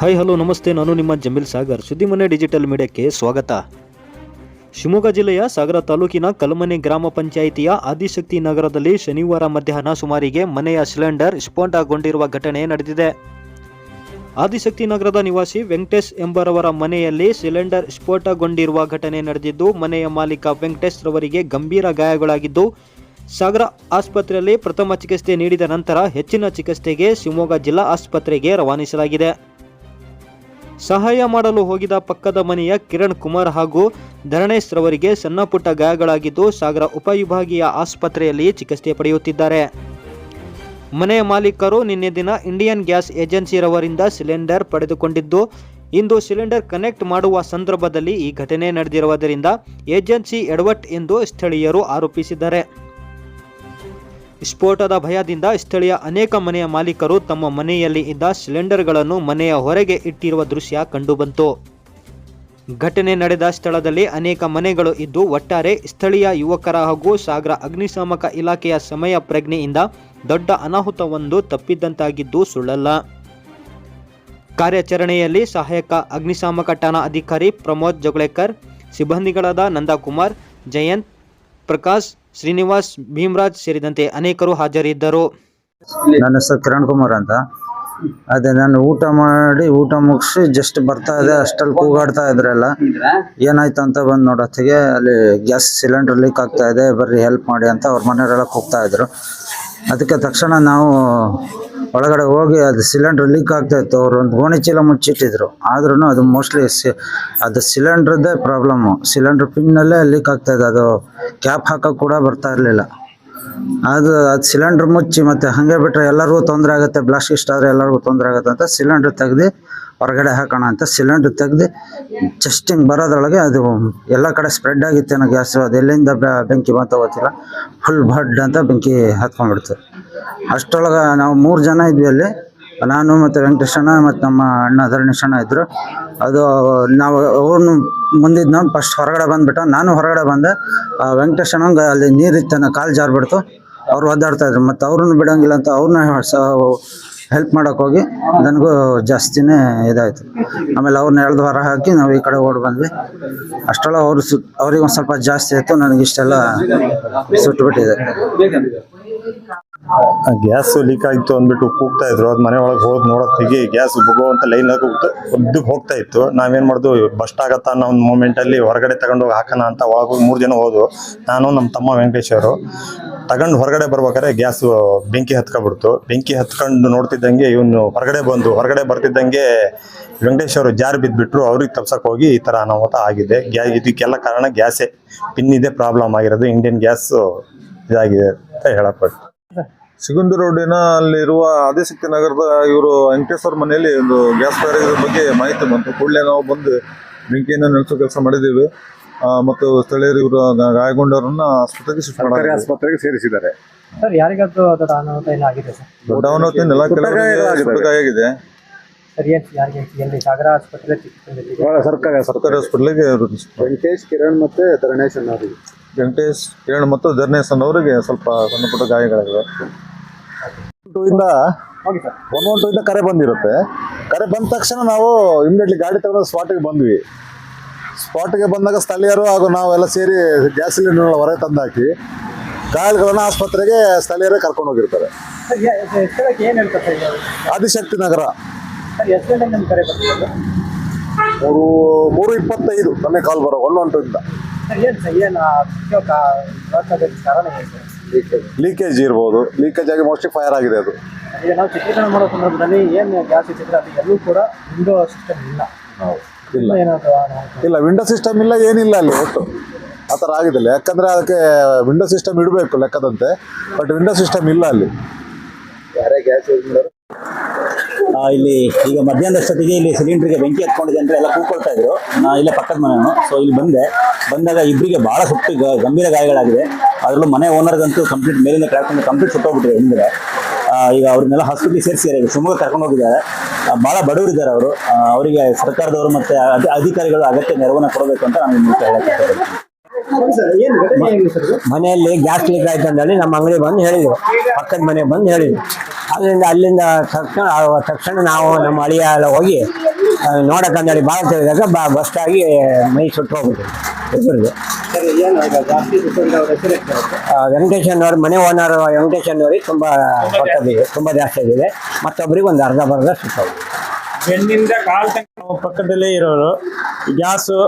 Hi hello ನಮಸ್ತೆ. ನಾನು ನಿಮ್ಮ ಜಮೀಲ್ ಸಾಗರ್. ಸುದ್ದಿಮನೆ ಡಿಜಿಟಲ್ ಮೀಡಿಯಾಕ್ಕೆ ಸ್ವಾಗತ. ಶಿವಮೊಗ್ಗ ಜಿಲ್ಲೆಯ ಸಾಗರ ತಾಲೂಕಿನ ಕಲ್ಮನೆ ಗ್ರಾಮ ಪಂಚಾಯಿತಿಯ ಆದಿಶಕ್ತಿ ನಗರದಲ್ಲಿ ಶನಿವಾರ ಮಧ್ಯಾಹ್ನ ಸುಮಾರಿಗೆ ಮನೆಯ ಸಿಲಿಂಡರ್ ಸ್ಫೋಟಗೊಂಡಿರುವ ಘಟನೆ ನಡೆದಿದೆ. ಆದಿಶಕ್ತಿ ನಗರದ ನಿವಾಸಿ ವೆಂಕಟೇಶ್ ಎಂಬರವರ ಮನೆಯಲ್ಲಿ ಸಿಲಿಂಡರ್ ಸ್ಫೋಟಗೊಂಡಿರುವ ಘಟನೆ ನಡೆದಿದ್ದು, ಮನೆಯ ಮಾಲೀಕ ವೆಂಕಟೇಶ್ ರವರಿಗೆ ಗಂಭೀರ ಗಾಯಗಳಾಗಿದ್ದು, ಸಾಗರ ಆಸ್ಪತ್ರೆಯಲ್ಲಿ ಪ್ರಥಮ ಚಿಕಿತ್ಸೆ ನೀಡಿದ ನಂತರ ಹೆಚ್ಚಿನ ಚಿಕಿತ್ಸೆಗೆ ಶಿವಮೊಗ್ಗ ಜಿಲ್ಲಾ ಆಸ್ಪತ್ರೆಗೆ ರವಾನಿಸಲಾಗಿದೆ. ಸಹಾಯ ಮಾಡಲು ಹೋಗಿದ ಪಕ್ಕದ ಮನೆಯ ಕಿರಣ್ ಕುಮಾರ್ ಹಾಗೂ ಧರಣೇಶ್ ರವರಿಗೆ ಸಣ್ಣ ಪುಟ್ಟ ಗಾಯಗಳಾಗಿದ್ದು ಸಾಗರ ಉಪವಿಭಾಗೀಯ ಆಸ್ಪತ್ರೆಯಲ್ಲಿ ಚಿಕಿತ್ಸೆ ಪಡೆಯುತ್ತಿದ್ದಾರೆ. ಮನೆಯ ಮಾಲೀಕರು ನಿನ್ನೆ ದಿನ ಇಂಡಿಯನ್ ಗ್ಯಾಸ್ ಏಜೆನ್ಸಿರವರಿಂದ ಸಿಲಿಂಡರ್ ಪಡೆದುಕೊಂಡಿದ್ದು, ಇಂದು ಸಿಲಿಂಡರ್ ಕನೆಕ್ಟ್ ಮಾಡುವ ಸಂದರ್ಭದಲ್ಲಿ ಈ ಘಟನೆ ನಡೆದಿರುವುದರಿಂದ ಏಜೆನ್ಸಿ ಎಡವಟ್ ಎಂದು ಸ್ಥಳೀಯರು ಆರೋಪಿಸಿದ್ದಾರೆ. ಸ್ಫೋಟದ ಭಯದಿಂದ ಸ್ಥಳೀಯ ಅನೇಕ ಮನೆಯ ಮಾಲೀಕರು ತಮ್ಮ ಮನೆಯಲ್ಲಿ ಇದ್ದ ಸಿಲಿಂಡರ್ಗಳನ್ನು ಮನೆಯ ಹೊರಗೆ ಇಟ್ಟಿರುವ ದೃಶ್ಯ ಕಂಡುಬಂತು. ಘಟನೆ ನಡೆದ ಸ್ಥಳದಲ್ಲಿ ಅನೇಕ ಮನೆಗಳು ಇದ್ದು, ಒಟ್ಟಾರೆ ಸ್ಥಳೀಯ ಯುವಕರ ಹಾಗೂ ಸಾಗರ ಅಗ್ನಿಶಾಮಕ ಇಲಾಖೆಯ ಸಮಯ ಪ್ರಜ್ಞೆಯಿಂದ ದೊಡ್ಡ ಅನಾಹುತವೊಂದು ತಪ್ಪಿದ್ದಂತಾಗಿದ್ದು ಸುಳ್ಳಲ್ಲ. ಕಾರ್ಯಾಚರಣೆಯಲ್ಲಿ ಸಹಾಯಕ ಅಗ್ನಿಶಾಮಕ ಠಾಣಾ ಅಧಿಕಾರಿ ಪ್ರಮೋದ್ ಜಗಳೇಕರ್, ಸಿಬ್ಬಂದಿಗಳಾದ ನಂದಕುಮಾರ್, ಜಯಂತ್, ಪ್ರಕಾಶ್ ಶ್ರೀನಿವಾಸ್ ಭೀಮರಾಜ್ ಸೇರಿದಂತೆ ಅನೇಕರು ಹಾಜರಿದ್ದರು. ನನ್ನ ಹೆಸರು ಕಿರಣ್ ಕುಮಾರ್ ಅಂತ. ಅದೇ ನಾನು ಊಟ ಮಾಡಿ ಊಟ ಮುಗಿಸಿ ಜಸ್ಟ್ ಬರ್ತಾ ಇದೆ ಅಷ್ಟಲ್ಲಿ ಕೂಗಾಡ್ತಾ ಇದ್ರಲ್ಲ. ಏನಾಯ್ತು ಅಂತ ಬಂದು ನೋಡೋತ್ತಿಗೆ ಅಲ್ಲಿ ಗ್ಯಾಸ್ ಸಿಲಿಂಡರ್ ಲೀಕ್ ಆಗ್ತಾ ಇದೆ, ಬರ್ರಿ ಹೆಲ್ಪ್ ಮಾಡಿ ಅಂತ ಅವ್ರ ಮನೆಯವರೆಲ್ಲ ಕೂಗ್ತಾ ಇದ್ರು. ಅದಕ್ಕೆ ತಕ್ಷಣ ನಾವು ಒಳಗಡೆ ಹೋಗಿ ಅದು ಸಿಲಿಂಡ್ರ್ ಲೀಕ್ ಆಗ್ತಾ ಇತ್ತು. ಅವ್ರು ಒಂದು ಗೋಣಿ ಚೀಲ ಮುಚ್ಚಿಟ್ಟಿದ್ರು. ಆದ್ರೂ ಅದು ಮೋಸ್ಟ್ಲಿ ಸಿ ಅದು ಸಿಲಿಂಡ್ರದ್ದೇ ಪ್ರಾಬ್ಲಮ್ಮು ಸಿಲಿಂಡ್ರ್ ಪಿನ್ನಲ್ಲೇ ಲೀಕ್ ಆಗ್ತಾಯಿದೆ ಅದು ಕ್ಯಾಪ್ ಹಾಕೋಕೆ ಕೂಡ ಬರ್ತಾ ಇರಲಿಲ್ಲ. ಅದು ಅದು ಸಿಲಿಂಡ್ರ್ ಮುಚ್ಚಿ ಮತ್ತೆ ಹಾಗೆ ಬಿಟ್ಟರೆ ಎಲ್ಲರಿಗೂ ತೊಂದರೆ ಆಗುತ್ತೆ. ಬ್ಲಾಸ್ಟ್ ಆದರೆ ಎಲ್ಲರಿಗೂ ತೊಂದರೆ ಆಗುತ್ತೆ ಅಂತ ಸಿಲಿಂಡ್ರ್ ತೆಗ್ದು ಹೊರಗಡೆ ಹಾಕೋಣ ಅಂತ ಸಿಲಿಂಡರ್ ತೆಗ್ದು ಜಸ್ಟ್ ಹಿಂಗೆ ಬರೋದ್ರೊಳಗೆ ಅದು ಎಲ್ಲ ಕಡೆ ಸ್ಪ್ರೆಡ್ ಆಗಿತ್ತೇನೋ ಗ್ಯಾಸು ಅದು ಎಲ್ಲಿಂದ ಬೆಂಕಿ ಬಂತ ಗೊತ್ತಿಲ್ಲ. ಫುಲ್ ಬಡ್ ಅಂತ ಬೆಂಕಿ ಹತ್ಕೊಂಡ್ಬಿಡ್ತು. ಅಷ್ಟೊಳಗೆ ನಾವು ಮೂರು ಜನ ಇದ್ವಿ ಅಲ್ಲಿ. ನಾನು ಮತ್ತು ವೆಂಕಟೇಶಣ್ಣ ಮತ್ತು ನಮ್ಮ ಅಣ್ಣ ಧರಣೇಶಣ್ಣ ಇದ್ದರು ಅದು ನಾವು ಅವ್ರನ್ನು ಮುಂದಿದ್ದು ನಾವು ಫಸ್ಟ್ ಹೊರಗಡೆ ಬಂದುಬಿಟ್ಟು ನಾನು ಹೊರಗಡೆ ಬಂದೆ. ವೆಂಕಟೇಶಣ್ಣಂಗೆ ಅಲ್ಲಿ ನೀರಿತ್ತನ ಕಾಲು ಜಾರ್ಬಿಡ್ತು. ಅವ್ರು ಒದ್ದಾಡ್ತಾಯಿದ್ರು ಮತ್ತು ಅವ್ರನ್ನ ಬಿಡೋಂಗಿಲ್ಲ ಅಂತ ಅವ್ರನ್ನ ಹೆಲ್ಪ್ ಮಾಡೋಕ್ಕೋಗಿ ನನಗೂ ಜಾಸ್ತಿನೇ ಇದಾಯಿತು. ಆಮೇಲೆ ಅವ್ರನ್ನ ಎಳ್ದು ಹೊರ ಹಾಕಿ ನಾವು ಈ ಕಡೆ ಓಡಿ ಬಂದ್ವಿ. ಅಷ್ಟೆಲ್ಲ ಅವ್ರು ಸು, ಅವ್ರಿಗೆ ಒಂದು ಸ್ವಲ್ಪ ಜಾಸ್ತಿ ಆಯಿತು, ನನಗೆ ಇಷ್ಟೆಲ್ಲ ಸುಟ್ಟುಬಿಟ್ಟಿದೆ ಗ್ಯಾಸ್ ಲೀಕ್ ಆಗಿತ್ತು ಅಂದ್ಬಿಟ್ಟು ಕೂಗ್ತಾ ಇದ್ರು. ಅದ್ ಮನೆ ಒಳಗೆ ಹೋದ್ ನೋಡೋತ್ತಿಗೆ ಗ್ಯಾಸ್ ಬುಗುವಂತ ಲೈನ್ ಉದ್ದಕ್ಕೆ ಹೋಗ್ತಾ ಇತ್ತು. ನಾವೇನ್ ಮಾಡ್ದು ಬಸ್ಟ್ ಆಗತ್ತಾ ಅನ್ನೋ ಒಂದು ಮೂಮೆಂಟ್ ಅಲ್ಲಿ ಹೊರಗಡೆ ತಗೊಂಡೋಗಿ ಹಾಕೋಣ ಅಂತ ಒಳಗೆ ಮೂರು ಜನ ಹೋದ್ವು ನಾನು ನಮ್ಮ ತಮ್ಮ ವೆಂಕಟೇಶ್ ಅವರು. ತಗೊಂಡು ಹೊರಗಡೆ ಬರ್ಬೇಕಾದ್ರೆ ಗ್ಯಾಸ್ ಬೆಂಕಿ ಹತ್ಕೊಬಿಡ್ತು. ಬೆಂಕಿ ಹತ್ಕೊಂಡು ನೋಡ್ತಿದ್ದಂಗೆ ಇವನು ಹೊರಗಡೆ ಬಂದು, ಹೊರಗಡೆ ಬರ್ತಿದ್ದಂಗೆ ವೆಂಕಟೇಶ್ ಅವರು ಜಾರ್ ಬಿದ್ದುಬಿಟ್ರು ಅವ್ರಿಗೆ ತಪ್ಸಕ್ಕೆ ಹೋಗಿ ಈ ಥರ ಅನಾಹುತ ಆಗಿದೆ. ಗ್ಯಾ ಇದಕ್ಕೆಲ್ಲ ಕಾರಣ ಗ್ಯಾಸೇ. ಪಿನ್ ಇದೆ, ಪ್ರಾಬ್ಲಮ್ ಆಗಿರೋದು ಇಂಡಿಯನ್ ಗ್ಯಾಸ್ ಇದಾಗಿದೆ ಅಂತ ಹೇಳಕ್ಬಿಟ್ಟು ಸಿಗುಂದಿ ರೋಡಿನ ಅಲ್ಲಿರುವ ಆದಿಶಕ್ತಿ ನಗರದ ಇವರು ವೆಂಕಟೇಶ್ವರ ಮನೆಯಲ್ಲಿ ಒಂದು ಗ್ಯಾಸ್ ಫೈರ್ ಬಗ್ಗೆ ಮಾಹಿತಿ ಬಂತು. ಕೂಡಲೇ ನಾವು ಬಂದು ಬೆಂಕಿಯನ್ನು ನಿಲ್ಲಿಸೋ ಕೆಲಸ ಮಾಡಿದ್ದೀವಿ. ಮತ್ತು ಸ್ಥಳೀಯರು ಇವರು ಗಾಯಗೊಂಡವರನ್ನ ಆಸ್ಪತ್ರೆಗೆ ಶಿಫ್ಟ್ ಸರ್ಕಾರಿ ಮಾಡಿದ್ದೀವಿ ಆಸ್ಪತ್ರೆಗೆ ಸೇರಿಸಿದ್ದಾರೆ. ಸರ್ ಯಾರಿಗಾದ್ರೂ ಅದರ ಅನಾಹುತ ಏನಾಗಿದೆ ಸರ್? ದೊಡ್ಡವನವತಿ ನೆಲ ಸುಟ್ಟಗಾಯ ಆಗಿದೆ. ಸುಟ್ಟಗಾಯಾಗಿದೆ ಸರ್ ಏನ್ ಯಾರಿಗೆ ಎಲ್ಲಿ? ಸಾಗರ ಆಸ್ಪತ್ರೆ ಚಿಕಿತ್ಸೆ ನೀಡಿದೆ? ಇವಾಗ ಸರ್ಕಾರಿ ಸರ್ಕಾರಿ ಹಾಸ್ಪಿಟ್ಲಿಗೆ ವೆಂಕಟೇಶ್ ಕಿರಣ್ ಮತ್ತೆ ಧರಣೇಶ್ ಅನ್ನೋರಿಗೆ ವೆಂಕಟೇಶ್ ಕಿರಣ್ ಮತ್ತು ಅವರಿಗೆ ಸ್ವಲ್ಪ ಸಣ್ಣ ಪುಟ್ಟ ಗಾಯಗಳಾಗಿವೆ. ಇಂದ ಹೋಗಿ ಸರ್. ಒನ್ ಒನ್ ಟೂ ಇಂದ ಕರೆ ಬಂದಿರುತ್ತೆ. ಕರೆ ಬಂದ ತಕ್ಷಣ ನಾವು ಇಮಿಡಿಯೇಟ್ಲಿ ಗಾಡಿ ತಗೊಂಡು ಸ್ಪಾಟಿಗೆ ಬಂದ್ವಿ. ಸ್ಪಾಟ್ಗೆ ಬಂದಾಗ ಸ್ಥಳೀಯರು ಹಾಗೂ ನಾವೆಲ್ಲ ಸೇರಿ ಗ್ಯಾಸ್ ಸಿಲಿಂಡರ್ ಹೊರಗೆ ತಂದಾಕಿ ಗಾಯಾಳುಗಳನ್ನ ಆಸ್ಪತ್ರೆಗೆ ಸ್ಥಳೀಯರೇ ಕರ್ಕೊಂಡು ಹೋಗಿರ್ತಾರೆ? ಆದಿಶಕ್ತಿ ನಗರ. ಮೂರು ಮೂರು ಇಪ್ಪತ್ತೈದು ನಮಗೆ ಕಾಲ್ ಬರೋ ಒನ್ ಒನ್ ಟೂ ಇಂದ. ಸರ್ ಏನ್ ಏನು ಆ ಮುಖ್ಯ ಕಾ- ಬರೋಕ್ಕಾಗೋದ್ ಕಾರಣ ಏನು ಲೀಕೇಜ್ ಇರ್ಬೋದು. ಲೀಕೇಜ್ ಆಗಿ ಮೋಸ್ಟ್ಲಿ ಫೈರ್ ಆಗಿದೆ ಅದು. ಈಗ ನಾವು ಚಿತ್ರೀಕರಣ ಮಾಡೋ ಸಂದರ್ಭದಲ್ಲಿ ಏನು ಗ್ಯಾಸ್ ಚಿತ್ರ ಅದು ಎಲ್ಲೂ ಕೂಡ ವಿಂಡೋ ಸಿಸ್ಟಮ್ ಇಲ್ಲ. ಇಲ್ಲ. ಇಲ್ಲ ವಿಂಡೋ ಸಿಸ್ಟಮ್ ಇಲ್ಲ ಏನಿಲ್ಲ ಅಲ್ಲಿ ಒಟ್ಟು. ಆ ಥರ ಆಗಿದ್ದಿಲ್ಲ ಯಾಕಂದರೆ ಅದಕ್ಕೆ ವಿಂಡೋ ಸಿಸ್ಟಮ್ ಇಡಬೇಕು ಲೆಕ್ಕದಂತೆ ಬಟ್ ವಿಂಡೋ ಸಿಸ್ಟಮ್ ಇಲ್ಲ ಅಲ್ಲಿ. ಆ, ಇಲ್ಲಿ ಈಗ ಮಧ್ಯಾಹ್ನದಷ್ಟೊತ್ತಿಗೆ ಇಲ್ಲಿ ಸಿಲಿಂಡ್ರಿಗೆ ಬೆಂಕಿ ಹತ್ಕೊಂಡಿದೆ ಅಂದರೆ ಎಲ್ಲ ಕೂತ್ಕೊಳ್ತಾ ಇದ್ರು. ನಾ ಇಲ್ಲೇ ಪಕ್ಕದ ಮನೆಯವನು. ಸೊ ಇಲ್ಲಿ ಬಂದೆ. ಬಂದಾಗ ಇಬ್ಬರಿಗೆ ಭಾಳ ಸುಟ್ಟು ಗ- ಗಂಭೀರ ಗಾಯಗಳಾಗಿದೆ. ಅದರಲ್ಲೂ ಮನೆ ಓನರ್ಗಂತೂ ಕಂಪ್ಲೀಟ್ ಮೇಲಿಂದ ಕೆಳಕೊಂಡು ಕಂಪ್ಲೀಟ್ ಸುಟ್ಟೋಗ್ಬಿಟ್ಟಿದೆ ಹಿಂದೆ ಈಗ ಅವ್ರನ್ನೆಲ್ಲ ಹಾಸ್ಪಿಟ್ಲಿಗೆ ಸೇರಿಸಿ ಇರೋದು ಶಿವಮೊಗ್ಗ ಕರ್ಕೊಂಡು ಹೋಗಿದ್ದಾರೆ. ಭಾಳ ಬಹಳ ಬಡವರಿದ್ದಾರೆ ಅವರು. ಅವರಿಗೆ ಸರ್ಕಾರದವರು ಮತ್ತೆ ಅಧಿ- ಅಧಿಕಾರಿಗಳು ಅಗತ್ಯ ನೆರವನ್ನ ಕೊಡಬೇಕು ಅಂತ ನಾನು ನಿಮ್ಗೆ ಹೇಳಕ್ಕೆ ಮನೆಯಲ್ಲಿ ಗ್ಯಾಸ್ ಲೀಕ್ ಆಯ್ತು ಅಂತೇಳಿ ನಮ್ಮ ಅಂಗಡಿ ಬಂದು ಹೇಳಿದ್ರು. ಪಕ್ಕದ ಮನೆಗೆ ಬಂದು ಹೇಳಿದ್ರು. ಅಲ್ಲಿಂದ ಅಲ್ಲಿಂದ ತಕ್ಷಣ ತಕ್ಷಣ ನಾವು ನಮ್ಮ ಅಳಿಯ ಎಲ್ಲ ಹೋಗಿ ನೋಡಕ್ಕಂದೇಳಿ ಭಾಳ ಬಸ್ಟಾಗಿ ಬಸ್ಟ್ ಆಗಿ ಮೈ ಸುಟ್ಟು ಹೋಗ್ಬಿಟ್ಟು ಇಬ್ಬರಿಗೆ ಸರ್ ಏನು ಜಾಸ್ತಿ ಸುತ್ತಂದ್ರೆ ಅವ್ರ ಹೆಸರು ಎಷ್ಟಿರುತ್ತೆ? ವೆಂಕಟೇಶನ್ ಮನೆ ಓನರ್ ವೆಂಕಟೇಶನ್ ಅವ್ರಿಗೆ ತುಂಬ ಹೊಟ್ಟಬಿದೆ ತುಂಬ ಜಾಸ್ತಿ ಆಗಿದೆ. ಮತ್ತೊಬ್ಬರಿಗೆ ಒಂದು ಅರ್ಧ ಬರ್ಧ ಸಿಗ್ತಾವೆ ಬೆನ್ನಿಂದ ಕಾಲ್ ತಂಗ ನಾವು ಪಕ್ಕದಲ್ಲೇ ಇರೋರು ಗ್ಯಾಸು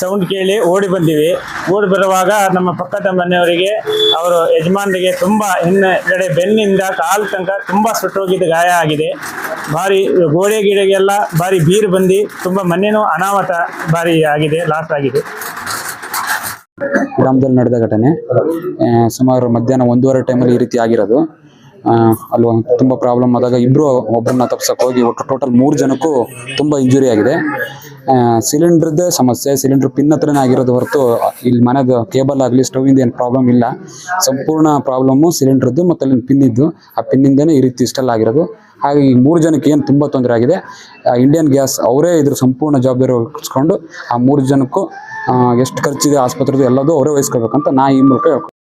ಸೌಂಡ್ ಕೇಳಿ ಓಡಿ ಬಂದಿವಿ. ಓಡಿ ಬರುವಾಗ ನಮ್ಮ ಪಕ್ಕದ ಮನೆಯವರಿಗೆ ಅವರು ಯಜಮಾನರಿಗೆ ತುಂಬ ಹಿನ್ನೆಡೆ ಬೆನ್ನಿಂದ ಕಾಲ್ ತನಕ ತುಂಬ ಸುಟ್ಟೋಗಿದ್ದ ಗಾಯ ಆಗಿದೆ. ಭಾರಿ ಗೋಡೆ ಗಿಡೆಗೆಲ್ಲ ಭಾರಿ ಬೀರು ಬಂದು ತುಂಬ ಮನೆಯೂ ಅನಾಹುತ ಭಾರಿ ಆಗಿದೆ ಲಾಸ್ ಆಗಿದೆ. ಗ್ರಾಮದಲ್ಲಿ ನಡೆದ ಘಟನೆ. ಸುಮಾರು ಮಧ್ಯಾಹ್ನ ಒಂದೂವರೆ ಟೈಮಲ್ಲಿ ಈ ರೀತಿ ಆಗಿರೋದು. ಅಲ್ಲಿ ತುಂಬ ಪ್ರಾಬ್ಲಮ್ ಆದಾಗ ಇಬ್ಬರು ಒಬ್ಬರನ್ನ ತಪ್ಸಕ್ಕೆ ಹೋಗಿ ಒಟ್ಟು ಟೋಟಲ್ ಮೂರು ಜನಕ್ಕೂ ತುಂಬ ಇಂಜುರಿ ಆಗಿದೆ. ಸಿಲಿಂಡ್ರದ್ದೇ ಸಮಸ್ಯೆ, ಸಿಲಿಂಡರ್ ಪಿನ್ ಹತ್ರನೇ ಆಗಿರೋದು ಹೊರತು ಇಲ್ಲಿ ಮನೆದು ಕೇಬಲ್ ಆಗಲಿ ಸ್ಟೌವಿಂದ ಏನು ಪ್ರಾಬ್ಲಮ್ ಇಲ್ಲ. ಸಂಪೂರ್ಣ ಪ್ರಾಬ್ಲಮ್ಮು ಸಿಲಿಂಡ್ರದ್ದು ಮತ್ತು ಅಲ್ಲಿ ಪಿನ್ ಇದ್ದು, ಆ ಪಿನ್ನಿಂದನೇ ಈ ರೀತಿ ಇಷ್ಟೆಲ್ಲ ಆಗಿರೋದು. ಹಾಗೆ ಈ ಮೂರು ಜನಕ್ಕೆ ಏನು ತುಂಬ ತೊಂದರೆ ಆಗಿದೆ ಇಂಡಿಯನ್ ಗ್ಯಾಸ್ ಅವರೇ ಇದ್ರ ಸಂಪೂರ್ಣ ಜವಾಬ್ದಾರಿ ವಹಿಸ್ಕೊಂಡು ಆ ಮೂರು ಜನಕ್ಕೂ ಎಷ್ಟು ಖರ್ಚಿದೆ ಆಸ್ಪತ್ರೆದು ಎಲ್ಲದೂ ಅವರೇ ವಹಿಸ್ಕೋಬೇಕಂತ ನಾ ಈ ಮೂಲಕ ಹೇಳ್ಕೊತೀನಿ